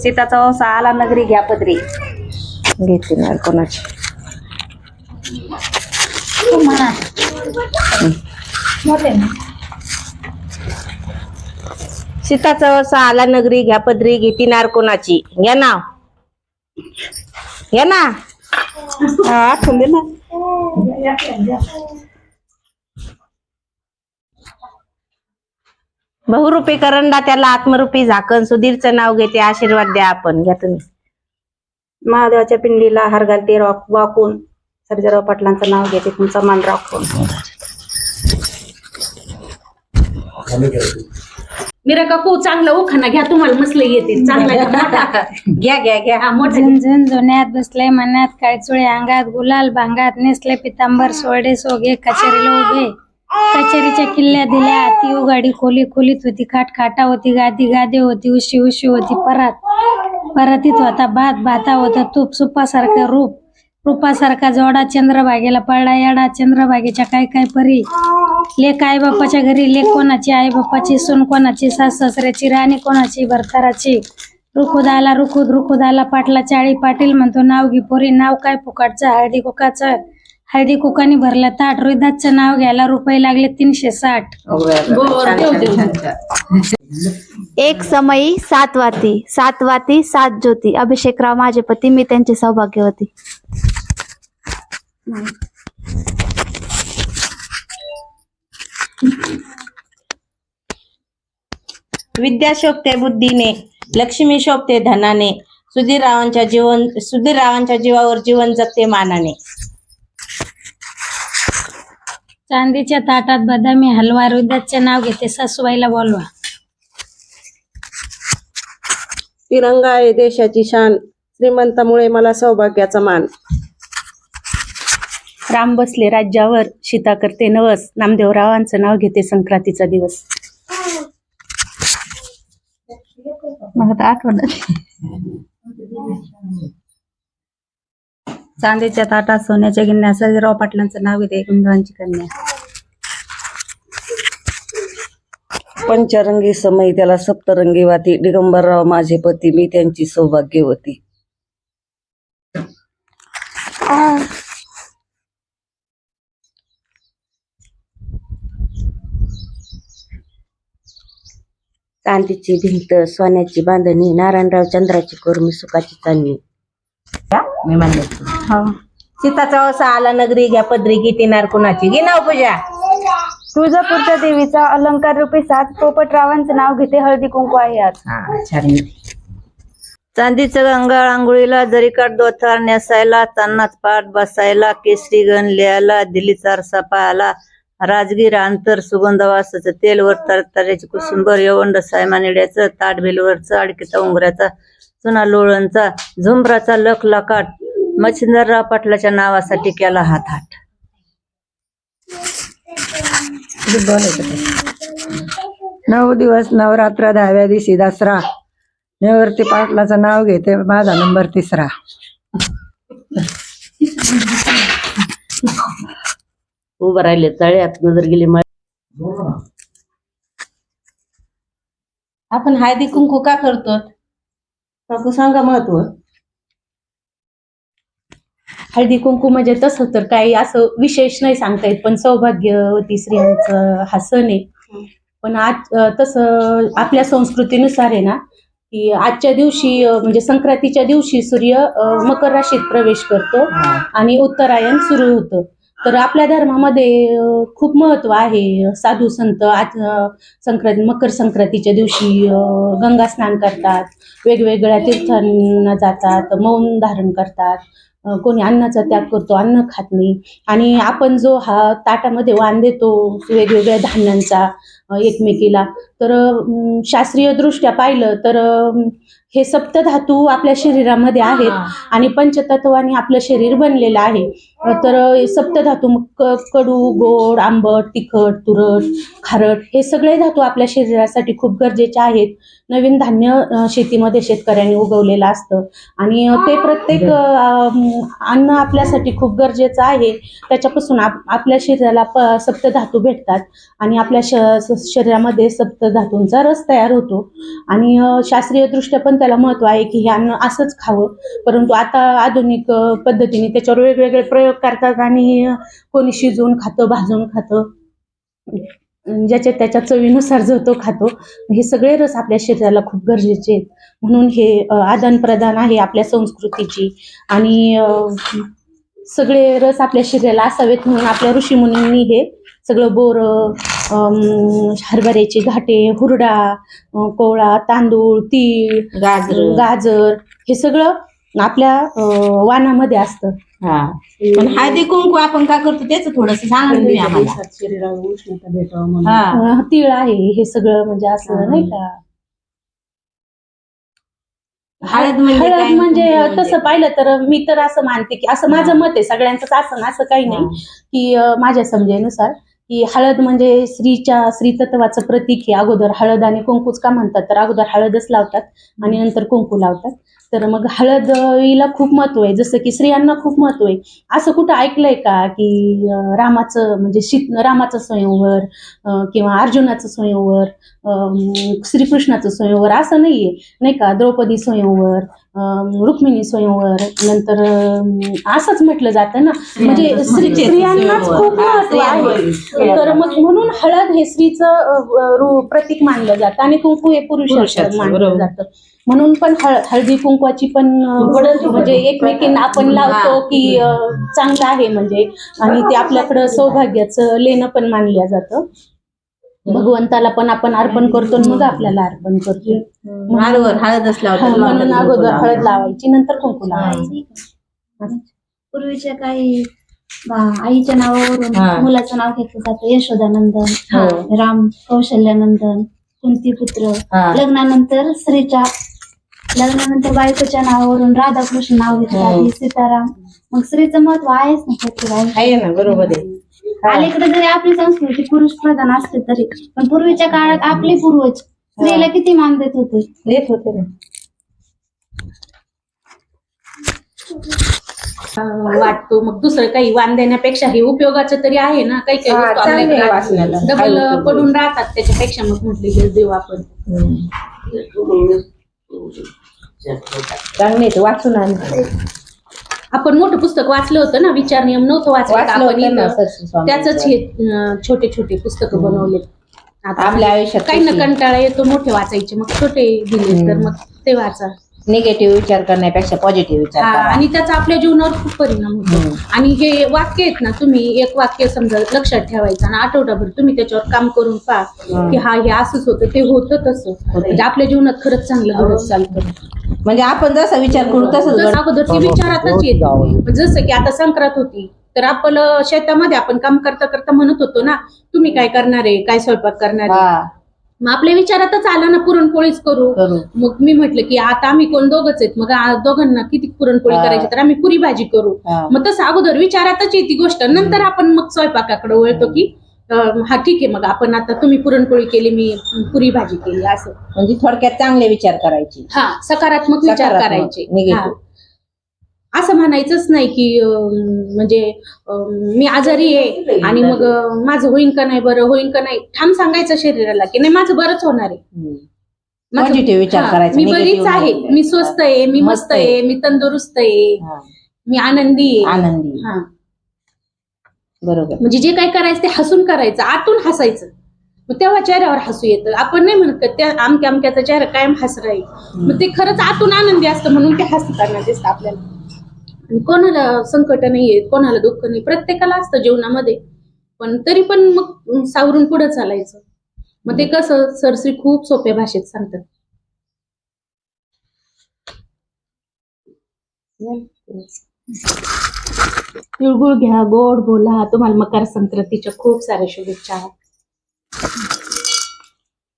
सीताचा वसा आला नगरी घ्या पदरी. घेते ना कोणाची. सीताचा वसा आला नगरी घ्या पदरी घेती नार कोणाची? घ्या नाव घ्या ना. हा, आठवून दे ना. बहुरूपी करंडा त्याला आत्मरूपी झाकण. सुधीरचं नाव घेते आशीर्वाद द्या आपण. घ्या तुम्ही. महादेवाच्या पिंडीला हार घालते रॉक वाकून. सर्जेराव पाटलांचं नाव घेते तुमचा मान राखून. मीरा काकू चांगला उखाना घ्या तुम्हाला मसले येते. चांगला घ्या, मोठा. घ्या घ्या घ्या. हा, मोठा. घ्या. झुंझुन जुन्यात बसले मनात काळचुळे अंगात गुलाल भांगात नेसले पितांबर सोडे सोगे कचेरीला उभे. कचेरीच्या किल्ल्या दिल्या. ती उघाडी खोली खोलीत होती. खाट खाटा होती. गादी गादे होती. उशी उशी होती. परात परातीत होता. भात भाता होता. तूप सुपासारखं रूप रूपासारखा जोडा चंद्रभागेला पळला येडा चंद्रभागेच्या काय काय परी? लेक आई बापाच्या घरी. लेख कोणाची? आई बापाची सून कोणाची? सास सासऱ्याची? राणी कोणाची? भरताराची? रुखुदाला रुखुद रुखुदाला पाटला चाळी पाटील म्हणतो. नाव घे पोरी. नाव काय? फुकाटचं हळदी कुकाचं. हळदी कुकानी भरलं. ताट रोहिदासचं नाव घ्यायला रुपये लागले तीनशे साठ. एक समयी सात वाती. सात वाती सात ज्योती. अभिषेकराव माझे पती मी त्यांचे सौभाग्यवती विद्या शोभते बुद्धीने लक्ष्मी शोभते धनाने सुधीररावांच्या जीवन सुधीररावांच्या जीवावर जीवन जगते मानाने. चांदीच्या ताटात बदामी हलवा रोहिदासचे नाव घेते. सासूबाईला बोलवा. तिरंगा आहे देशाची शान. श्रीमंतामुळे मला सौभाग्याचा मान. राम बसले राज्यावर सीता करते नवस. नामदेवरावांचं नाव घेते संक्रांतीचा दिवस. मला आठवण चांदीच्या ताटात सोन्याच्या गिन्या सर्जेराव पाटलांचं नाव येते गुंजवांची कन्या. पंचरंगी समय त्याला सप्तरंगी वाती. दिगंबरराव माझे पती मी त्यांची सौभाग्यवती. चांदीची भिंत सोन्याची बांधणी नारायणराव चंद्राची कोरमी सुखाची चांदणी. मी म्हणले सीताचा वसा आला नगरी घ्या पदरी गीती नार कुणाची? घे नाव पूजा. तुळजापूरच्या देवीचा अलंकार रूपी सात पोपटरावांचं नाव घेते हळदी कुंकू आहे आज. हा छान चांदीचं गंगाळ आंघोळीला जरीकाठ दोथार नेसायला चांदणात पाठ बसायला केसरी गण लिहायला दिल्लीचा आरसा पाहायला राजगीर अंतर सुगंध वासाचं तेल वर तरतऱ्याची कुसुंबर यवंड सायमानिड्याचं ताट बेलवरचं अडकीचा उंगऱ्याचा चुना लोळणचा झुंबराचा लख लकाट मच्छिंदरराव पाटलाच्या नावासाठी केला हात हात नऊ दिवस नवरात्र दहाव्या दिवशी दसरा. निवृत्ती पाटलाचं नाव घेते माझा नंबर तिसरा. उभं राहिले तळ्यात नजर गेली आपण हळदी कुंकू का करतो काकू सांगा महत्त्व. हळदी कुंकू म्हणजे तसं तर काही असं विशेष नाही सांगता येत पण सौभाग्यवती स्त्रियांचं हा सण आहे. पण आज तसं आपल्या संस्कृतीनुसार आहे ना की आजच्या दिवशी म्हणजे संक्रांतीच्या दिवशी सूर्य मकर राशीत प्रवेश करतो आणि उत्तरायण सुरू होतं. तर आपल्या धर्मामध्ये खूप महत्त्व आहे. साधू संत आज संक्रांती मकर संक्रांतीच्या दिवशी गंगा स्नान करतात. वेगवेगळ्या तीर्थांना जातात मौन धारण करतात. कोणी अन्नाचा त्याग करतो अन्न खात नाही. आणि आपण जो हा ताटामध्ये वाण देतो वेगवेगळ्या धान्यांचा एकमेकीला तर शास्त्रीय दृष्ट्या पाहिलं तर हे सप्तधातू आपल्या शरीरामध्ये आहेत आणि पंचतत्वाने आपलं शरीर बनलेलं आहे. तर सप्तधातू कडू गोड आंबट तिखट तुरट खारट हे सगळे धातू आपल्या शरीरासाठी खूप गरजेचे आहेत. नवीन धान्य शेतीमध्ये शेतकऱ्यांनी उगवलेलं असतं. आणि ते प्रत्येक अन्न आपल्यासाठी खूप गरजेचं आहे. त्याच्यापासून आप आपल्या शरीराला प सप्तधातू भेटतात. आणि आपल्या श शरीरामध्ये सप्तधातूंचा रस तयार होतो. आणि शास्त्रीयदृष्ट्या पण त्याला महत्त्व आहे की हे अन्न असंच खावं. परंतु आता आधुनिक पद्धतीने त्याच्यावर वेगवेगळे प्रयोग करतात आणि कोणी शिजवून खातं भाजून खातं. ज्याच्या त्याच्या चवीनुसार जो तो खातो हे सगळे रस आपल्या शरीराला खूप गरजेचे आहेत. म्हणून हे आदान प्रदान आहे आपल्या संस्कृतीची. आणि सगळे रस आपल्या शरीराला असावेत म्हणून आपल्या ऋषीमुनींनी हे सगळं बोर हरभऱ्याची घाटे हुरडा कोवळा तांदूळ तीळ गाजर. गाजर हे सगळं आपल्या अ, वाणामध्ये असतं. हा. पण हळदी कुंकू आपण काय करतो त्याच थोडस सांगा तुम्ही आम्हाला. शरीराला उष्णता भेटावं म्हणून. हा. अ, तीळ आहे हे सगळं म्हणजे असं नाही का? हळद म्हणजे काय? हळद म्हणजे कुंकू तसं पाहिलं तर मी तर असं मानते की असं माझं मत आहे सगळ्यांचंच असं ना असं काही नाही की अ, माझ्या समजेनुसार. की हळद म्हणजे स्त्रीच्या स्त्रीतत्वाचं प्रतीक आहे. अगोदर हळद आणि कुंकूच का म्हणतात? तर अगोदर हळदच लावतात आणि नंतर कुंकू लावतात. तर मग हळद अ, हिला खूप महत्त्व आहे. जसं की स्त्रियांना खूप महत्त्व आहे. असं कुठं ऐकलंय का की रामाचं म्हणजे शीत रामाचं स्वयंवर किंवा अर्जुनाचं स्वयंवर श्रीकृष्णाचं स्वयंवर? असं नाहीये. नाही का? द्रौपदी स्वयंवर रुक्मिणी स्वयंवर नंतर असंच म्हटलं जातं ना. म्हणजे स्त्री- स्त्रियांनाच खूप महत्त्व आहे. तर मग म्हणून हळद हे स्त्रीचं प्रतीक मानलं जातं आणि कुंकू हे पुरुषाचं पुरुषाचं, मानलं. जातं. म्हणून पण हळ हळदी कुंकवाची पण म्हणजे एकमेकींना आपण लावतो की चांगलं आहे म्हणजे. आणि ते आपल्याकडं सौभाग्याचं लेणं पण मानलं जातं. भगवंताला पण आपण अर्पण करतो आणि मग आपल्याला अर्पण करतो हळदच हा, लावतात म्हणून अगोदर हळद लावायची नंतर कुंकू लावायची पूर्वीच्या काही बा- आईच्या नावावरून हा. मुलाचं नाव घेतलं जातं यशोदानंदन हो. राम कौशल्यानंदन कुंतीपुत्र हा. लग्नानंतर स्त्रीच्या लग्नानंतर बायकोच्या नावावरून राधाकृष्ण नाव घेतलं हो. आधी सीताराम मग स्त्रीचं महत्त्व आहेच ना प्रत्येक आयुष्यात. आहे ना बरोबर आहे. अलीकडे जरी आपली संस्कृती पुरुष प्रधान असते तरी पण पूर्वीच्या काळात आपले पूर्वज स्त्रीला किती मान देत होते? देत होते ना. अं, वाटतो. मग दुसरं काही वाण देण्यापेक्षा हे उपयोगाचं तरी आहे ना? काही काही हा, वस्तू चांगलं आहे आपल्याकडे वाचनाला. डबल पडून राहतात. त्याच्यापेक्षा मग म्हटले हे देऊ आपण. चांगले ते वाचून आण. आपण मोठं पुस्तक वाचलं होतं ना विचार नियम नव्हतं वाचलं आपण. त्याच हे छोटे छोटे पुस्तकं बनवले. आता आपल्या आयुष्यात काही ना कंटाळा येतो मोठे वाचायचे मग छोटे दिले तर मग ते वाचा निगेटिव्ह विचार करण्यापेक्षा पॉझिटिव्ह विचार हा, आणि त्याचा आपल्या जीवनावर खूप परिणाम होतो. आणि हे वाक्य आहेत ना तुम्ही एक वाक्य समजा लक्षात ठेवायचं आणि आठवडाभर तुम्ही त्याच्यावर काम करून पहा की हा हे असंच होतं ते होतं तसं. म्हणजे आपल्या जीवनात खरंच चांगलं घडत चालतं. म्हणजे आपण जसा विचार करू तसंच तसं. अगोदर ती विचारातच येते. जसं की आता संक्रांत होती तर आपलं शेतामध्ये आपण काम करता करता म्हणत होतो ना तुम्ही काय करणार आहे? काय स्वयंपाक करणार आहे? मग आपल्या विचारातच आलं ना पुरणपोळीच करू. मग मी म्हटलं की आता आम्ही कोण दोघच आहेत? मग आ- दोघांना किती पुरणपोळी. करायची? तर आम्ही पुरी भाजी करू. मग तसं अगोदर विचारातच येते गोष्ट. नंतर आपण मग स्वयंपाकाकडे वळतो की हा ठीक आहे मग आपण आता तुम्ही पुरणपोळी केली मी पुरी भाजी केली असं. म्हणजे थोडक्यात चांगले विचार करायचे. हा सकारात्मक विचार करायचे. असं म्हणायचंच नाही की म्हणजे मी आजारी आहे आणि मग माझं होईन का नाही बरं होईन का नाही ठाम सांगायचं शरीराला की नाही माझं बरंच होणार आहे. पॉझिटिव्ह विचार करायचा मी बरीच आहे. मी स्वस्त आहे मी मस्त आहे. मी तंदुरुस्त आहे. मी आनंदी आहे. आनंदी हा. बरोबर. म्हणजे जे काय करायचं ते हसून करायचं आतून हसायचं. मग तेव्हा चेहऱ्यावर हसू येतं. आपण नाही म्हणत त्या आमक्या अमक्याचा चेहरा कायम हस राहील मग ते खरंच आतून आनंदी असतं म्हणून ते हसताना दिसतं आपल्याला. आणि कोणाला संकट नाहीये कोणाला दुःख नाही. प्रत्येकाला असतं जीवनामध्ये. पण तरी पण मग सावरून पुढे चालायचं. मग ते कसं सरश्री खूप सोप्या भाषेत सांगतात. तिळगुळ घ्या गोड बोला. तुम्हाला मकर संक्रांतीच्या खूप साऱ्या शुभेच्छा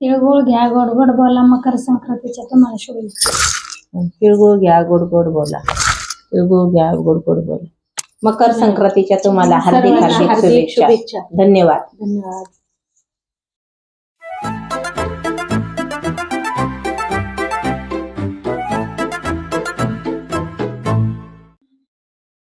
तिळगुळ घ्या गोड गोड बोला. मकर संक्रांतीच्या तुम्हाला शुभेच्छा. तिळगुळ घ्या गोड गोड बोला. तिळगुळ घ्या गोड गोड बोला. मकर संक्रांतीच्या तुम्हाला हार्दिक हार्दिक शुभेच्छा. धन्यवाद. धन्यवाद.